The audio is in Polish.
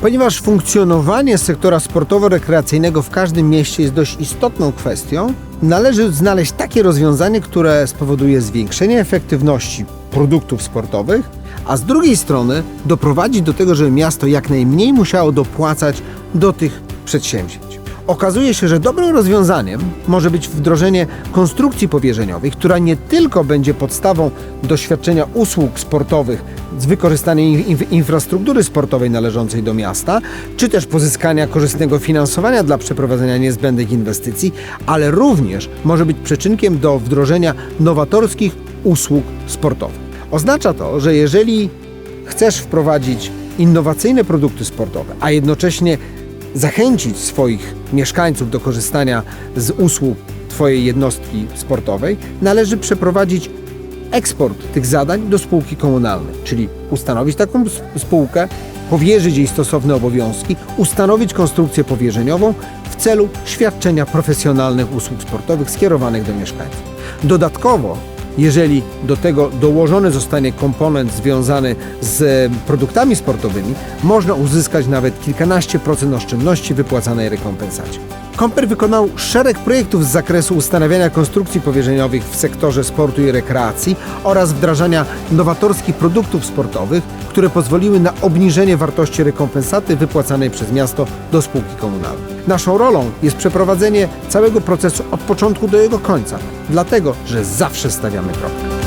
Ponieważ funkcjonowanie sektora sportowo-rekreacyjnego w każdym mieście jest dość istotną kwestią, należy znaleźć takie rozwiązanie, które spowoduje zwiększenie efektywności produktów sportowych, a z drugiej strony doprowadzi do tego, żeby miasto jak najmniej musiało dopłacać do tych przedsięwzięć. Okazuje się, że dobrym rozwiązaniem może być wdrożenie konstrukcji powierzeniowej, która nie tylko będzie podstawą do świadczenia usług sportowych z wykorzystaniem in- in- infrastruktury sportowej należącej do miasta, czy też pozyskania korzystnego finansowania dla przeprowadzenia niezbędnych inwestycji, ale również może być przyczynkiem do wdrożenia nowatorskich usług sportowych. Oznacza to, że jeżeli chcesz wprowadzić innowacyjne produkty sportowe, a jednocześnie zachęcić swoich mieszkańców do korzystania z usług Twojej jednostki sportowej, należy przeprowadzić eksport tych zadań do spółki komunalnej, czyli ustanowić taką spółkę, powierzyć jej stosowne obowiązki, ustanowić konstrukcję powierzeniową w celu świadczenia profesjonalnych usług sportowych skierowanych do mieszkańców. Dodatkowo jeżeli do tego dołożony zostanie komponent związany z e, produktami sportowymi, można uzyskać nawet kilkanaście procent oszczędności wypłacanej rekompensacie. Komper wykonał szereg projektów z zakresu ustanawiania konstrukcji powierzeniowych w sektorze sportu i rekreacji oraz wdrażania nowatorskich produktów sportowych, które pozwoliły na obniżenie wartości rekompensaty wypłacanej przez miasto do spółki komunalnej. Naszą rolą jest przeprowadzenie całego procesu od początku do jego końca, dlatego że zawsze stawiamy kropkę.